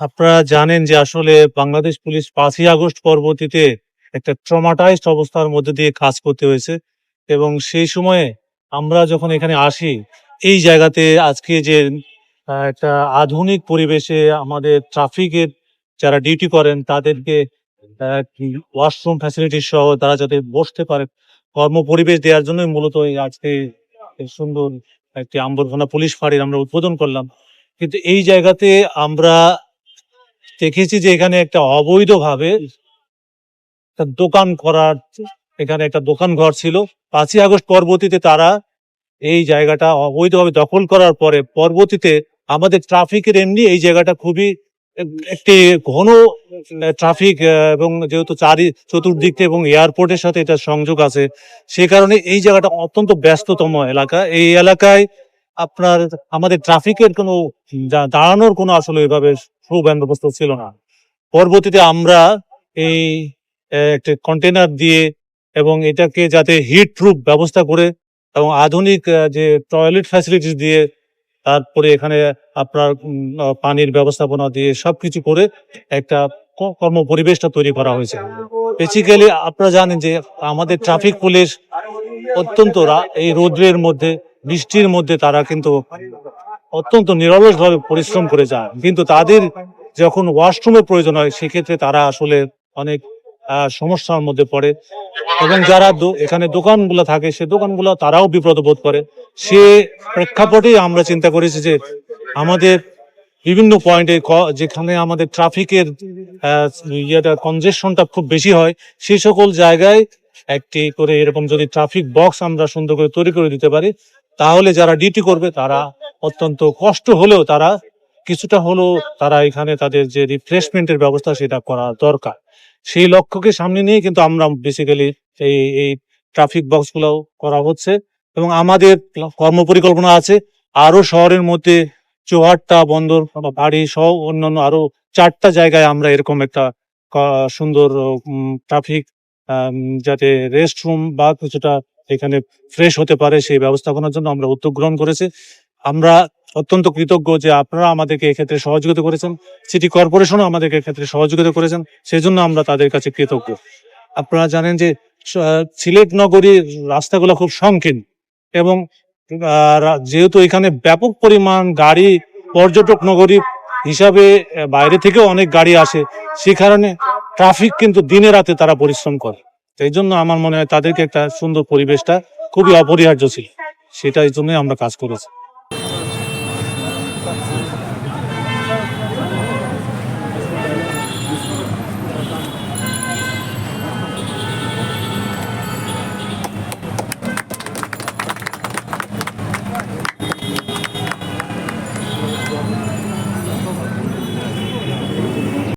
আপনারা জানেন যে আসলে বাংলাদেশ পুলিশ পাঁচই আগস্ট পরবর্তীতে একটা ট্রমাটাইজড অবস্থার মধ্যে দিয়ে কাজ করতে হয়েছে এবং সেই সময়ে আমরা যখন এখানে আসি, এই জায়গাতে আজকে যে একটা আধুনিক পরিবেশে আমাদের ট্রাফিকের যারা ডিউটি করেন তাদেরকে ওয়াশরুম ফ্যাসিলিটি সহ তারা যাতে বসতে পারে, কর্ম পরিবেশ দেওয়ার জন্যই মূলত আজকে সুন্দর একটি আম্বরখানা পুলিশ ফাঁড়ির আমরা উদ্বোধন করলাম। কিন্তু এই জায়গাতে আমরা দেখেছি যে এখানে একটা অবৈধভাবে দোকান করার, এখানে একটা দোকান ঘর ছিল। পাঁচই আগস্ট পরবর্তীতে তারা এই জায়গাটা অবৈধভাবে দখল করার পরে পরবর্তীতে আমাদের ট্রাফিকের এমনি এই জায়গাটা খুবই একটি ঘন ট্রাফিক এবং যেহেতু চারি চতুর্দিক এবং এয়ারপোর্টের সাথে এটা সংযোগ আছে, সে কারণে এই জায়গাটা অত্যন্ত ব্যস্ততম এলাকা। এই এলাকায় আপনার, আমাদের ট্রাফিকের কোনো দাঁড়ানোর কোনো আসলে এভাবে সুবন্দোবস্ত ছিল না পরবর্তীতে আমরা এই একটা কন্টেনার দিয়ে এবং এটাকে যাতে হিট প্রুফ ব্যবস্থা করে এবং আধুনিক যে টয়লেট ফ্যাসিলিটিস দিয়ে তারপরে এখানে আপনার পানির ব্যবস্থাপনা দিয়ে সবকিছু করে একটা কর্ম পরিবেশটা তৈরি করা হয়েছে বেসিক্যালি আপনারা জানেন যে আমাদের ট্রাফিক পুলিশ অত্যন্তরা এই রৌদ্রের মধ্যে বৃষ্টির মধ্যে তারা কিন্তু অত্যন্ত নিরলসভাবে পরিশ্রম করে যায় কিন্তু তাদের যখন ওয়াশরুমের প্রয়োজন হয়, সেক্ষেত্রে তারা আসলে অনেক সমস্যার মধ্যে পড়ে। এবং যারা এখানে দোকানগুলো থাকে, সে দোকানগুলো তারাও বিব্রত বোধ করে। সে প্রেক্ষাপটেই আমরা চিন্তা করেছি যে আমাদের বিভিন্ন পয়েন্টে যেখানে আমাদের ট্রাফিকের ইয়েটা কনজেশনটা খুব বেশি হয় সেই সকল জায়গায় একটি করে এরকম যদি ট্রাফিক বক্স আমরা সুন্দর করে তৈরি করে দিতে পারি তাহলে যারা ডিউটি করবে তারা অত্যন্ত কষ্ট হলেও তারা কিছুটা হলেও তারা এখানে তাদের যে রিফ্রেশমেন্টের ব্যবস্থা সেটা করা দরকার। সেই লক্ষ্যকে সামনে নিয়ে কিন্তু আমরা বেসিক্যালি এই এই ট্রাফিক বক্সগুলো করা হচ্ছে এবং আমাদের কর্মপরিকল্পনা আছে। আরও শহরের মধ্যে চৌহাট্টা বন্দর বা বাড়ি সহ অন্যান্য আরও চারটা জায়গায় আমরা এরকম একটা সুন্দর ট্রাফিক যাতে রেস্ট রুম বা কিছুটা এখানে ফ্রেশ হতে পারে সেই ব্যবস্থাপনার জন্য আমরা উদ্যোগ গ্রহণ করেছি। আমরা অত্যন্ত কৃতজ্ঞ যে আপনারা আমাদেরকে এক্ষেত্রে সহযোগিতা করেছেন। সিটি কর্পোরেশনও আমাদেরকে এক্ষেত্রে সহযোগিতা করেছেন। সেই জন্য আমরা তাদের কাছে কৃতজ্ঞ। আপনারা জানেন যে সিলেট নগরীর রাস্তাগুলো খুব সংকীর্ণ এবং যেহেতু এখানে ব্যাপক পরিমাণ গাড়ি, পর্যটক নগরী হিসাবে বাইরে থেকেও অনেক গাড়ি আসে, সে কারণে ট্রাফিক কিন্তু দিনে রাতে তারা পরিশ্রম করে। এই জন্য আমার মনে হয় তাদেরকে একটা সুন্দর পরিবেশটা খুবই অপরিহার্য ছিল। সেটাই জন্যই আমরা কাজ করেছি।